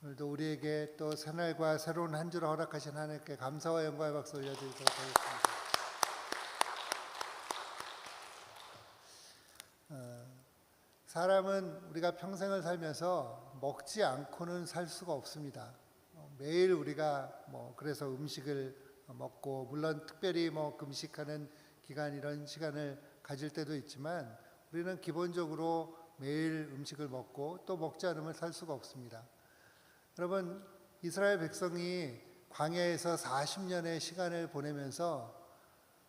오늘도 우리에게 또 새날과 새로운 한 주를 허락하신 하나님께 감사와 영광의 박수 올려드리도록 하겠습니다. 어, 사람은 우리가 평생을 살면서 먹지 않고는 살 수가 없습니다. 어, 매일 우리가 뭐 그래서 음식을 먹고 물론 특별히 뭐 금식하는 기간 이런 시간을 가질 때도 있지만 우리는 기본적으로 매일 음식을 먹고 또 먹지 않으면 살 수가 없습니다. 여러분 이스라엘 백성이 광야에서 40년의 시간을 보내면서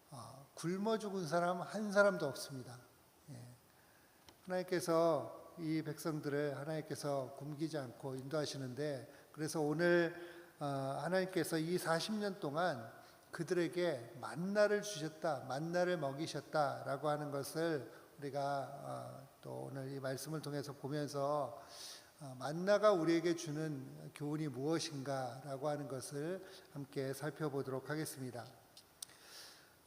어, 굶어 죽은 사람 한 사람도 없습니다. 예. 하나님께서 이 백성들을 하나님께서 굶기지 않고 인도하시는데 그래서 오늘 어, 하나님께서 이 40년 동안 그들에게 만나를 주셨다, 만나를 먹이셨다라고 하는 것을 우리가 어, 또 오늘 이 말씀을 통해서 보면서 어, 만나가 우리에게 주는 교훈이 무엇인가라고 하는 것을 함께 살펴보도록 하겠습니다.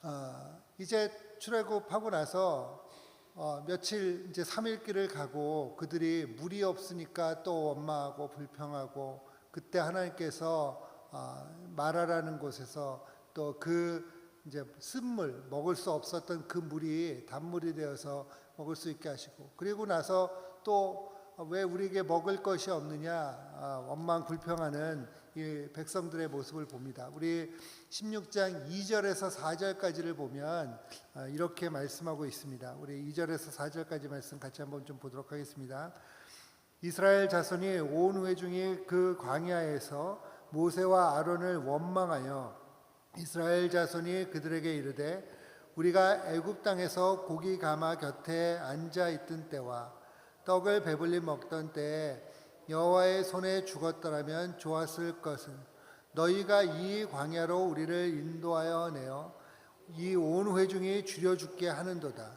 어, 이제 출애굽하고 나서 어, 며칠 이제 3일길을 가고 그들이 물이 없으니까 또 원망하고 불평하고 그때 하나님께서 어, 마라라는 곳에서 또 그 이제 쓴물 먹을 수 없었던 그 물이 단물이 되어서 먹을 수 있게 하시고 그리고 나서 또 왜 우리에게 먹을 것이 없느냐 아, 원망 불평하는 이 백성들의 모습을 봅니다. 우리 16장 2절에서 4절까지를 보면 아, 이렇게 말씀하고 있습니다. 우리 2절에서 4절까지 말씀 같이 한번 좀 보도록 하겠습니다. 이스라엘 자손이 온 회중이 그 광야에서 모세와 아론을 원망하여 이스라엘 자손이 그들에게 이르되 우리가 애굽 땅에서 고기 가마 곁에 앉아 있던 때와 떡을 배불리 먹던 때에 여호와의 손에 죽었더라면 좋았을 것은 너희가 이 광야로 우리를 인도하여 내어 이 온 회중이 줄여 죽게 하는도다.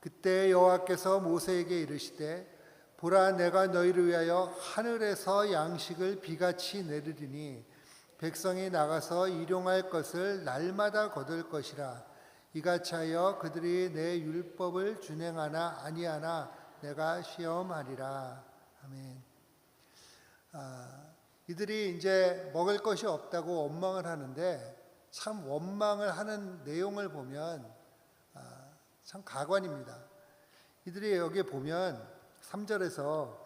그때 여호와께서 모세에게 이르시되 보라 내가 너희를 위하여 하늘에서 양식을 비같이 내리리니 백성이 나가서 일용할 것을 날마다 거둘 것이라 이같이 하여 그들이 내 율법을 준행하나 아니하나 내가 시험하리라 아멘. 아, 이들이 이제 먹을 것이 없다고 원망을 하는데 참 원망을 하는 내용을 보면 아, 참 가관입니다. 이들이 여기 보면 3절에서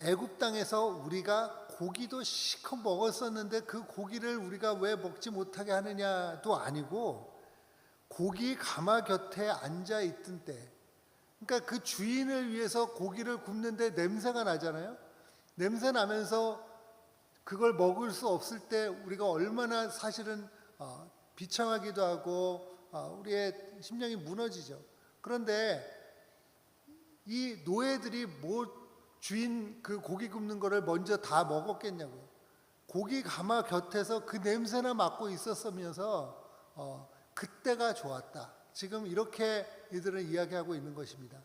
애굽 땅에서 우리가 고기도 시커 먹었었는데 그 고기를 우리가 왜 먹지 못하게 하느냐도 아니고 고기 가마 곁에 앉아 있던 때 그러니까 그 주인을 위해서 고기를 굽는데 냄새가 나잖아요. 냄새 나면서 그걸 먹을 수 없을 때 우리가 얼마나 사실은 어, 비참하기도 하고 어, 우리의 심령이 무너지죠. 그런데 이 노예들이 뭐 주인 그 고기 굽는 거를 먼저 다 먹었겠냐고요. 고기 가마 곁에서 그 냄새나 맡고 있었으면서 어, 그때가 좋았다. 지금 이렇게 이들은 이야기하고 있는 것입니다.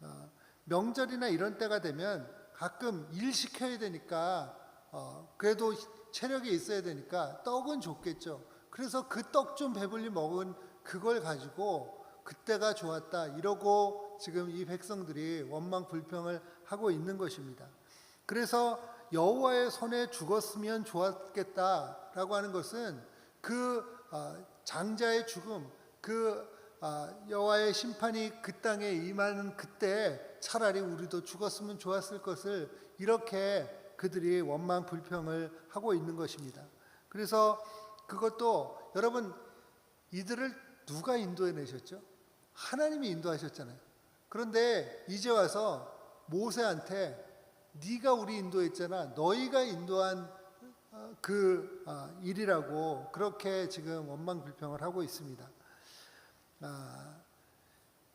어, 명절이나 이런 때가 되면 가끔 일 시켜야 되니까 어, 그래도 체력이 있어야 되니까 떡은 좋겠죠. 그래서 그 떡 좀 배불리 먹은 그걸 가지고 그때가 좋았다 이러고 지금 이 백성들이 원망 불평을 하고 있는 것입니다. 그래서 여호와의 손에 죽었으면 좋았겠다라고 하는 것은 그 어, 장자의 죽음, 그 아, 여호와의 심판이 그 땅에 임하는 그때 차라리 우리도 죽었으면 좋았을 것을 이렇게 그들이 원망 불평을 하고 있는 것입니다. 그래서 그것도 여러분 이들을 누가 인도해 내셨죠? 하나님이 인도하셨잖아요. 그런데 이제 와서 모세한테 네가 우리 인도했잖아. 너희가 인도한 어, 그 어, 일이라고 그렇게 지금 원망 불평을 하고 있습니다. 아,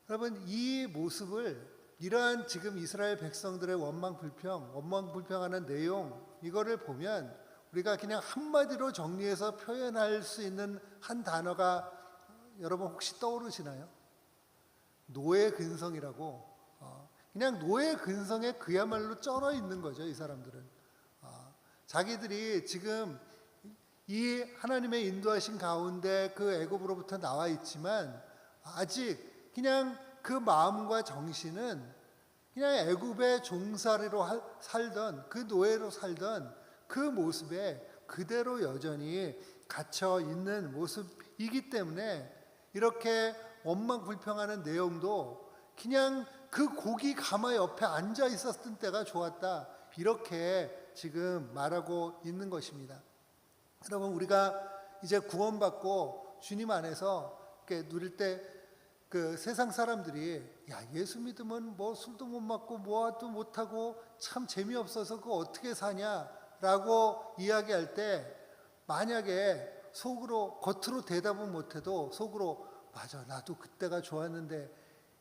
여러분 이 모습을 이러한 지금 이스라엘 백성들의 원망 불평, 원망 불평하는 내용 이거를 보면 우리가 그냥 한마디로 정리해서 표현할 수 있는 한 단어가 여러분 혹시 떠오르시나요? 노예 근성이라고. 어, 그냥 노예 근성에 그야말로 쩔어 있는 거죠 이 사람들은. 어, 자기들이 지금 이 하나님의 인도하신 가운데 그 애굽으로부터 나와 있지만 아직 그냥 그 마음과 정신은 그냥 애굽의 종살이로 할- 살던 그 노예로 살던 그 모습에 그대로 여전히 갇혀 있는 모습이기 때문에 이렇게 원망 불평하는 내용도 그냥 그 고기 가마 옆에 앉아 있었던 때가 좋았다 이렇게 지금 말하고 있는 것입니다. 여러분 우리가 이제 구원받고 주님 안에서 누릴 때 그 세상 사람들이 야 예수 믿으면 뭐 술도 못 먹고 뭐도 못 하고 참 재미없어서 그거 어떻게 사냐라고 이야기할 때 만약에 속으로 겉으로 대답은 못해도 속으로 맞아 나도 그때가 좋았는데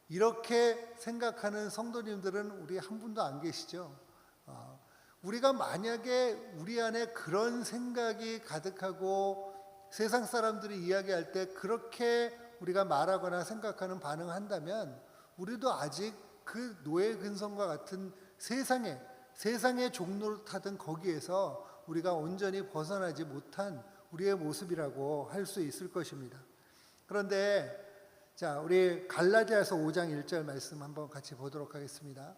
이렇게 생각하는 성도님들은 우리 한 분도 안 계시죠. 어, 우리가 만약에 우리 안에 그런 생각이 가득하고 세상 사람들이 이야기할 때 그렇게 우리가 말하거나 생각하는 반응한다면 우리도 아직 그 노예 근성과 같은 세상에 세상의 종로를 타던 거기에서 우리가 온전히 벗어나지 못한 우리의 모습이라고 할 수 있을 것입니다. 그런데 자, 우리 갈라디아서 5장 1절 말씀 한번 같이 보도록 하겠습니다.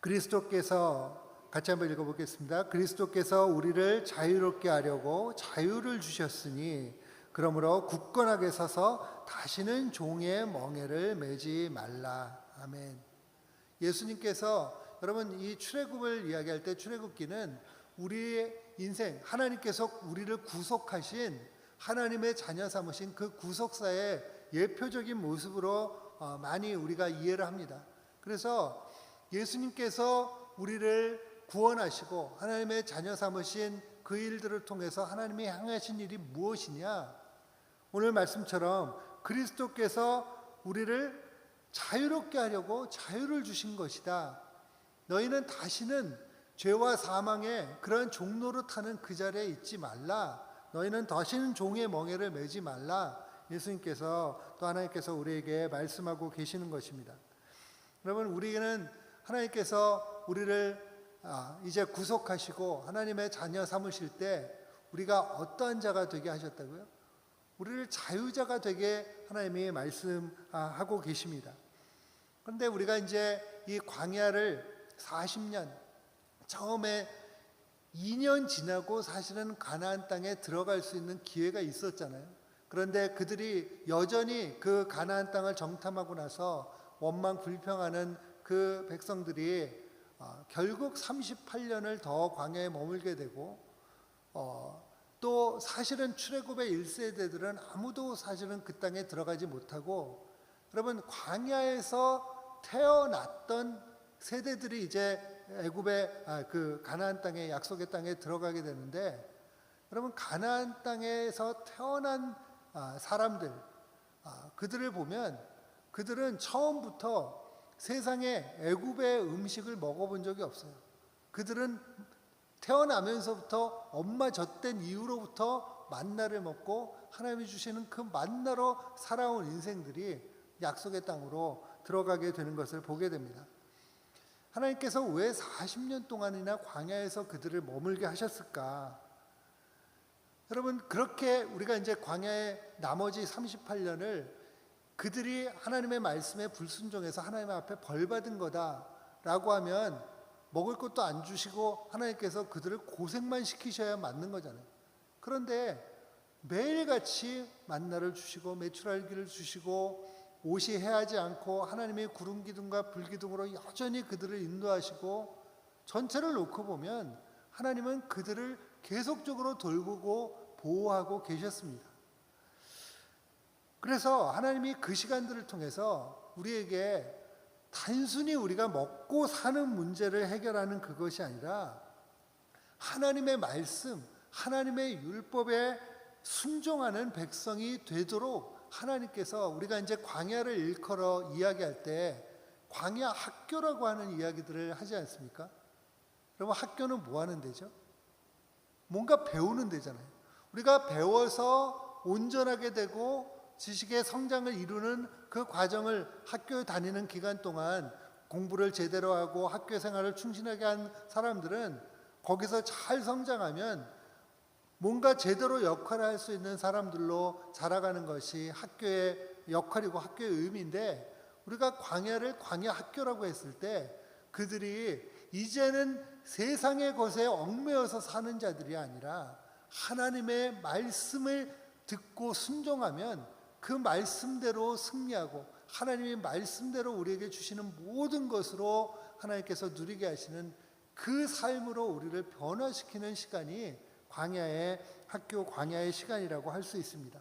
그리스도께서 같이 한번 읽어보겠습니다. 그리스도께서 우리를 자유롭게 하려고 자유를 주셨으니 그러므로 굳건하게 서서 다시는 종의 멍에를 매지 말라. 아멘. 예수님께서 여러분 이 출애굽을 이야기할 때 출애굽기는 우리의 인생 하나님께서 우리를 구속하신 하나님의 자녀 삼으신 그 구속사의 예표적인 모습으로 어, 많이 우리가 이해를 합니다. 그래서 예수님께서 우리를 구원하시고 하나님의 자녀 삼으신 그 일들을 통해서 하나님이 향하신 일이 무엇이냐? 오늘 말씀처럼 그리스도께서 우리를 자유롭게 하려고 자유를 주신 것이다. 너희는 다시는 죄와 사망의 그런 종로로 타는 그 자리에 있지 말라. 너희는 다시는 종의 멍에를 매지 말라. 예수님께서 또 하나님께서 우리에게 말씀하고 계시는 것입니다. 여러분 우리는 하나님께서 우리를 아, 이제 구속하시고 하나님의 자녀 삼으실 때 우리가 어떠한 자가 되게 하셨다고요? 우리를 자유자가 되게 하나님이 말씀하고 계십니다. 그런데 우리가 이제 이 광야를 40년 처음에 2년 지나고 사실은 가나안 땅에 들어갈 수 있는 기회가 있었잖아요. 그런데 그들이 여전히 그 가나안 땅을 정탐하고 나서 원망 불평하는 그 백성들이 어, 결국 38년을 더 광야에 머물게 되고 어, 또 사실은 출애굽의 1세대들은 아무도 사실은 그 땅에 들어가지 못하고 여러분 광야에서 태어났던 세대들이 이제 애굽의 아, 그 가나안 땅에 약속의 땅에 들어가게 되는데 여러분 가나안 땅에서 태어난 아, 사람들 아, 그들을 보면 그들은 처음부터 세상에 애굽의 음식을 먹어본 적이 없어요. 그들은 태어나면서부터 엄마 젖된 이후로부터 만나를 먹고 하나님이 주시는 그 만나로 살아온 인생들이 약속의 땅으로 들어가게 되는 것을 보게 됩니다. 하나님께서 왜 40년 동안이나 광야에서 그들을 머물게 하셨을까? 여러분 그렇게 우리가 이제 광야의 나머지 38년을 그들이 하나님의 말씀에 불순종해서 하나님 앞에 벌 받은 거다라고 하면 먹을 것도 안 주시고 하나님께서 그들을 고생만 시키셔야 맞는 거잖아요. 그런데 매일같이 만나를 주시고 메추랄기를 주시고 옷이 해하지 않고 하나님의 구름 기둥과 불 기둥으로 여전히 그들을 인도하시고 전체를 놓고 보면 하나님은 그들을 계속적으로 돌보고 보호하고 계셨습니다. 그래서 하나님이 그 시간들을 통해서 우리에게 단순히 우리가 먹고 사는 문제를 해결하는 그것이 아니라 하나님의 말씀, 하나님의 율법에 순종하는 백성이 되도록 하나님께서 우리가 이제 광야를 일컬어 이야기할 때 광야 학교라고 하는 이야기들을 하지 않습니까? 여러분 학교는 뭐 하는 데죠? 뭔가 배우는 데잖아요. 우리가 배워서 온전하게 되고 지식의 성장을 이루는 그 과정을 학교 다니는 기간 동안 공부를 제대로 하고 학교 생활을 충실하게 한 사람들은 거기서 잘 성장하면 뭔가 제대로 역할을 할 수 있는 사람들로 자라가는 것이 학교의 역할이고 학교의 의미인데 우리가 광야를 광야 학교라고 했을 때 그들이 이제는 세상의 것에 얽매여서 사는 자들이 아니라 하나님의 말씀을 듣고 순종하면 그 말씀대로 승리하고 하나님의 말씀대로 우리에게 주시는 모든 것으로 하나님께서 누리게 하시는 그 삶으로 우리를 변화시키는 시간이 광야의 학교 광야의 시간이라고 할 수 있습니다.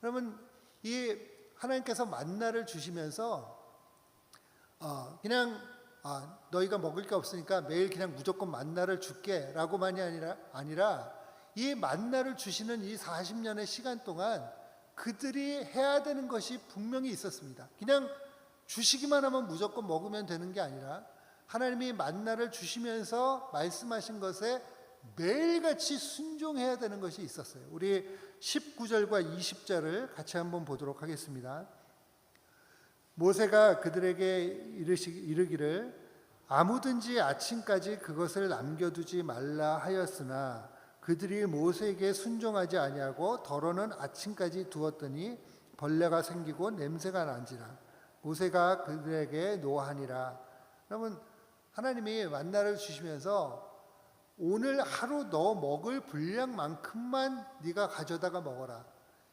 그러면 이 하나님께서 만나를 주시면서 어, 그냥 아, 너희가 먹을 게 없으니까 매일 그냥 무조건 만나를 줄게라고만이 아니라 아니라 이 만나를 주시는 이 40년의 시간 동안 그들이 해야 되는 것이 분명히 있었습니다. 그냥 주시기만 하면 무조건 먹으면 되는 게 아니라 하나님이 만나를 주시면서 말씀하신 것에 매일같이 순종해야 되는 것이 있었어요. 우리 19절과 20절을 같이 한번 보도록 하겠습니다. 모세가 그들에게 이르시, 이르기를 아무든지 아침까지 그것을 남겨두지 말라 하였으나 그들이 모세에게 순종하지 아니하고 덜어는 아침까지 두었더니 벌레가 생기고 냄새가 난지라 모세가 그들에게 노하니라 그러면 하나님이 만나를 주시면서 오늘 하루 너 먹을 분량만큼만 네가 가져다가 먹어라.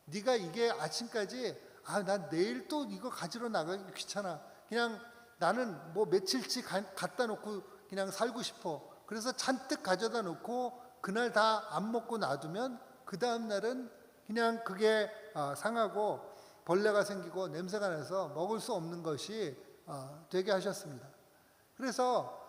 네가 이게 아침까지 아, 난 내일 또 이거 가지러 나가기 귀찮아. 그냥 나는 뭐 며칠치 가, 갖다 놓고 그냥 살고 싶어. 그래서 잔뜩 가져다 놓고 그날 다 안 먹고 놔두면 그 다음 날은 그냥 그게 어, 상하고 벌레가 생기고 냄새가 나서 먹을 수 없는 것이 어, 되게 하셨습니다. 그래서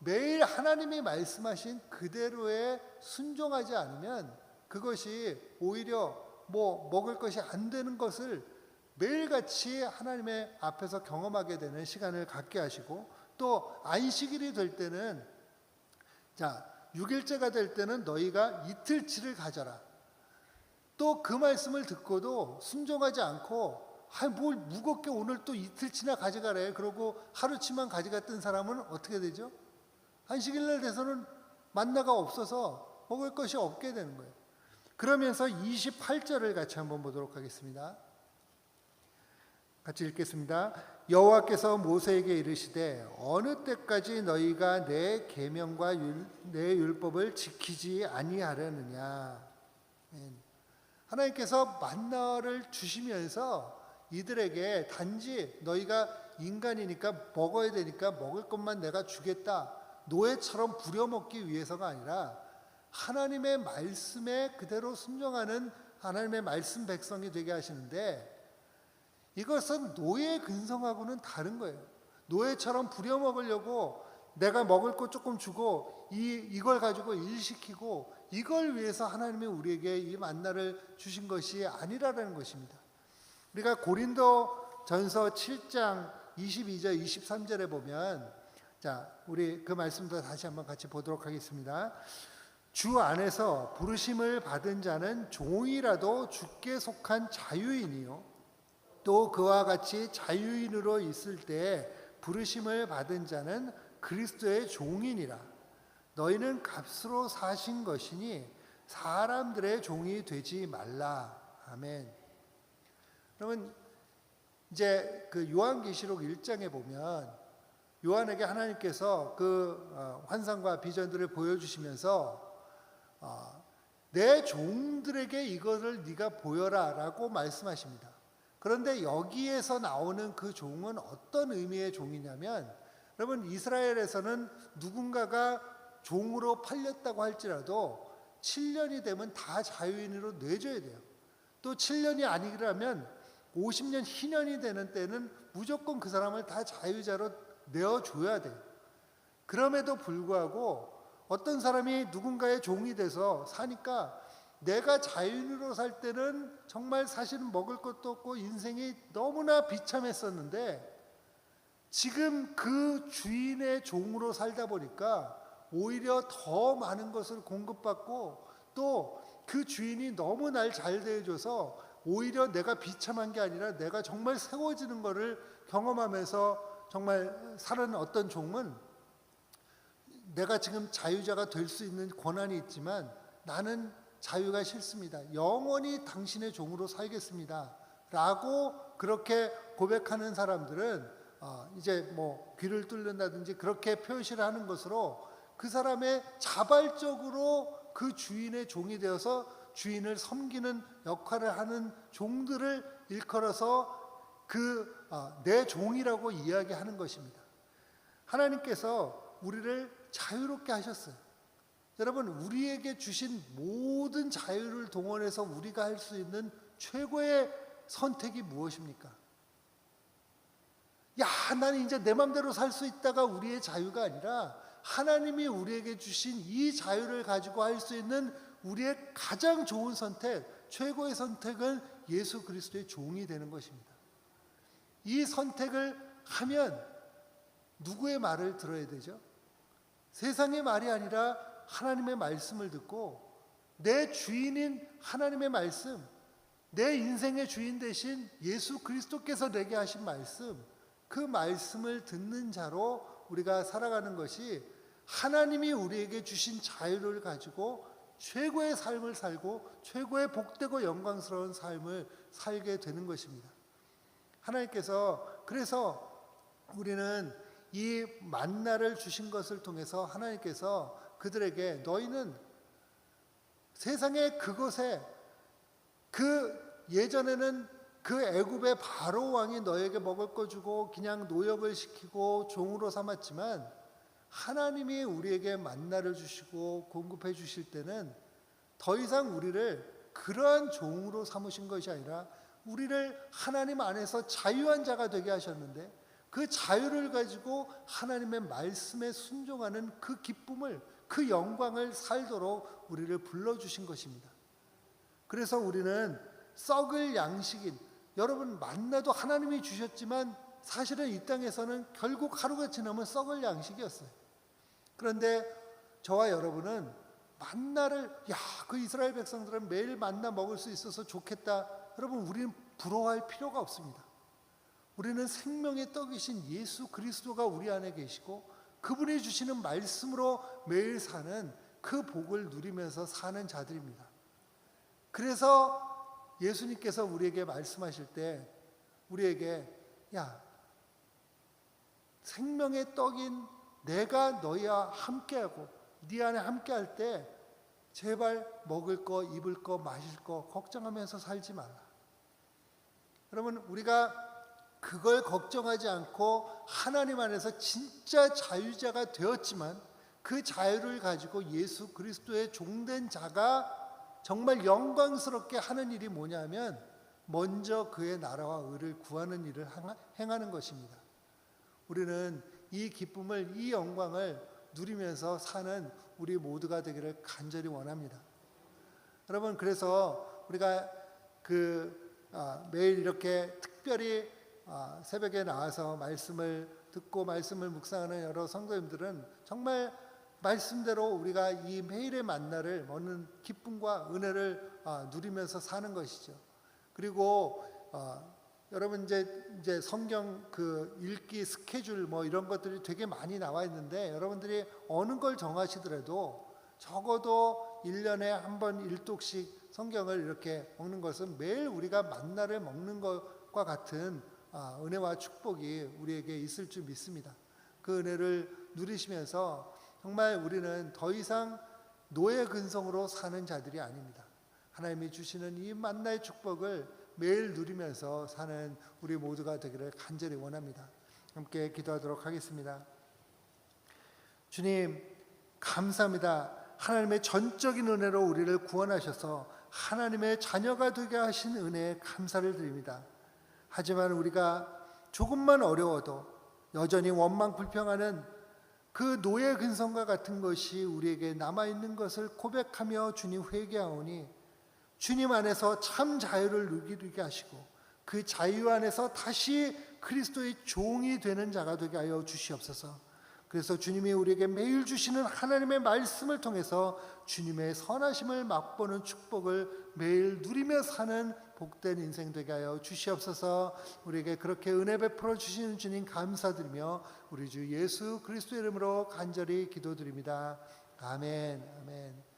매일 하나님이 말씀하신 그대로에 순종하지 않으면 그것이 오히려 뭐 먹을 것이 안 되는 것을 매일같이 하나님의 앞에서 경험하게 되는 시간을 갖게 하시고 또 안식일이 될 때는 자 6일째가 될 때는 너희가 이틀치를 가져라. 또 그 말씀을 듣고도 순종하지 않고 아, 뭘 무겁게 오늘 또 이틀치나 가져가래. 그러고 하루치만 가져갔던 사람은 어떻게 되죠? 안식일 날 돼서는 만나가 없어서 먹을 것이 없게 되는 거예요. 그러면서 28절을 같이 한번 보도록 하겠습니다. 같이 읽겠습니다. 여호와께서 모세에게 이르시되 어느 때까지 너희가 내 계명과 율, 내 율법을 지키지 아니하려느냐. 하나님께서 만나를 주시면서 이들에게 단지 너희가 인간이니까 먹어야 되니까 먹을 것만 내가 주겠다. 노예처럼 부려먹기 위해서가 아니라 하나님의 말씀에 그대로 순종하는 하나님의 말씀 백성이 되게 하시는데 이것은 노예 근성하고는 다른 거예요. 노예처럼 부려먹으려고 내가 먹을 것 조금 주고 이 이걸 가지고 일시키고 이걸 위해서 하나님이 우리에게 이 만나를 주신 것이 아니라는 것입니다. 우리가 고린도 전서 7장 22절 23절에 보면 자, 우리 그 말씀도 다시 한번 같이 보도록 하겠습니다. 주 안에서 부르심을 받은 자는 종이라도 주께 속한 자유인이요 또 그와 같이 자유인으로 있을 때 부르심을 받은 자는 그리스도의 종이니라. 너희는 값으로 사신 것이니 사람들의 종이 되지 말라. 아멘. 그러면 이제 그 요한계시록 1장에 보면 요한에게 하나님께서 그 어, 환상과 비전들을 보여주시면서 어, 내 종들에게 이것을 네가 보여라라고 말씀하십니다. 그런데 여기에서 나오는 그 종은 어떤 의미의 종이냐면 여러분 이스라엘에서는 누군가가 종으로 팔렸다고 할지라도 7년이 되면 다 자유인으로 내줘야 돼요. 또 7년이 아니라면 50년 희년이 되는 때는 무조건 그 사람을 다 자유자로 내어줘야 돼요. 그럼에도 불구하고 어떤 사람이 누군가의 종이 돼서 사니까 내가 자유인으로 살 때는 정말 사실은 먹을 것도 없고 인생이 너무나 비참했었는데 지금 그 주인의 종으로 살다 보니까 오히려 더 많은 것을 공급받고 또 그 주인이 너무 날 잘 대해줘서 오히려 내가 비참한 게 아니라 내가 정말 세워지는 것을 경험하면서 정말 사는 어떤 종은 내가 지금 자유자가 될 수 있는 권한이 있지만 나는 자유가 싫습니다. 영원히 당신의 종으로 살겠습니다. 라고 그렇게 고백하는 사람들은 어, 이제 뭐 귀를 뚫는다든지 그렇게 표시를 하는 것으로 그 사람의 자발적으로 그 주인의 종이 되어서 주인을 섬기는 역할을 하는 종들을 일컬어서 그내 종이라고 이야기하는 것입니다. 하나님께서 우리를 자유롭게 하셨어요. 여러분, 우리에게 주신 모든 자유를 동원해서 우리가 할 수 있는 최고의 선택이 무엇입니까? 야, 나는 이제 내 맘대로 살 수 있다가 우리의 자유가 아니라 하나님이 우리에게 주신 이 자유를 가지고 할 수 있는 우리의 가장 좋은 선택, 최고의 선택은 예수 그리스도의 종이 되는 것입니다. 이 선택을 하면 누구의 말을 들어야 되죠? 세상의 말이 아니라 하나님의 말씀을 듣고 내 주인인 하나님의 말씀, 내 인생의 주인 대신 예수 그리스도께서 내게 하신 말씀, 그 말씀을 듣는 자로 우리가 살아가는 것이 하나님이 우리에게 주신 자유를 가지고 최고의 삶을 살고 최고의 복되고 영광스러운 삶을 살게 되는 것입니다. 하나님께서 그래서 우리는 이 만나를 주신 것을 통해서 하나님께서 그들에게 너희는 세상의 그곳에 그 예전에는 그 애굽의 바로 왕이 너에게 먹을 거 주고 그냥 노역을 시키고 종으로 삼았지만 하나님이 우리에게 만나를 주시고 공급해 주실 때는 더 이상 우리를 그러한 종으로 삼으신 것이 아니라 우리를 하나님 안에서 자유한 자가 되게 하셨는데 그 자유를 가지고 하나님의 말씀에 순종하는 그 기쁨을 그 영광을 살도록 우리를 불러 주신 것입니다. 그래서 우리는 썩을 양식인 여러분 만나도 하나님이 주셨지만 사실은 이 땅에서는 결국 하루가 지나면 썩을 양식이었어요. 그런데 저와 여러분은 만나를 야 그 이스라엘 백성들은 매일 만나 먹을 수 있어서 좋겠다. 여러분 우리는 부러워할 필요가 없습니다. 우리는 생명의 떡이신 예수 그리스도가 우리 안에 계시고 그분이 주시는 말씀으로 매일 사는 그 복을 누리면서 사는 자들입니다. 그래서 예수님께서 우리에게 말씀하실 때 우리에게 야 생명의 떡인 내가 너희와 함께하고 네 안에 함께할 때 제발 먹을 거 입을 거 마실 거 걱정하면서 살지 말라. 여러분 우리가 그걸 걱정하지 않고 하나님 안에서 진짜 자유자가 되었지만 그 자유를 가지고 예수 그리스도의 종된 자가 정말 영광스럽게 하는 일이 뭐냐면 먼저 그의 나라와 의를 구하는 일을 행하는 것입니다. 우리는 이 기쁨을 이 영광을 누리면서 사는 우리 모두가 되기를 간절히 원합니다. 여러분 그래서 우리가 그 아, 매일 이렇게 특별히 아, 새벽에 나와서 말씀을 듣고 말씀을 묵상하는 여러 성도님들은 정말 말씀대로 우리가 이 매일의 만나를 먹는 기쁨과 은혜를 아, 누리면서 사는 것이죠. 그리고 어, 여러분 이제 이제 성경 그 읽기 스케줄 뭐 이런 것들이 되게 많이 나와 있는데 여러분들이 어느 걸 정하시더라도 적어도 1년에 한번 일독씩 성경을 이렇게 먹는 것은 매일 우리가 만나를 먹는 것과 같은 아, 은혜와 축복이 우리에게 있을 줄 믿습니다. 그 은혜를 누리시면서 정말 우리는 더 이상 노예 근성으로 사는 자들이 아닙니다. 하나님이 주시는 이 만나의 축복을 매일 누리면서 사는 우리 모두가 되기를 간절히 원합니다. 함께 기도하도록 하겠습니다. 주님, 감사합니다. 하나님의 전적인 은혜로 우리를 구원하셔서 하나님의 자녀가 되게 하신 은혜에 감사를 드립니다. 하지만 우리가 조금만 어려워도 여전히 원망 불평하는 그 노예 근성과 같은 것이 우리에게 남아 있는 것을 고백하며 주님 회개하오니 주님 안에서 참 자유를 누리게 하시고 그 자유 안에서 다시 그리스도의 종이 되는 자가 되게 하여 주시옵소서. 그래서 주님이 우리에게 매일 주시는 하나님의 말씀을 통해서 주님의 선하심을 맛보는 축복을 매일 누리며 사는 복된 인생 되게 하여 주시옵소서. 우리에게 그렇게 은혜 베풀어 주시는 주님 감사드리며 우리 주 예수 그리스도 이름으로 간절히 기도드립니다. 아멘. 아멘.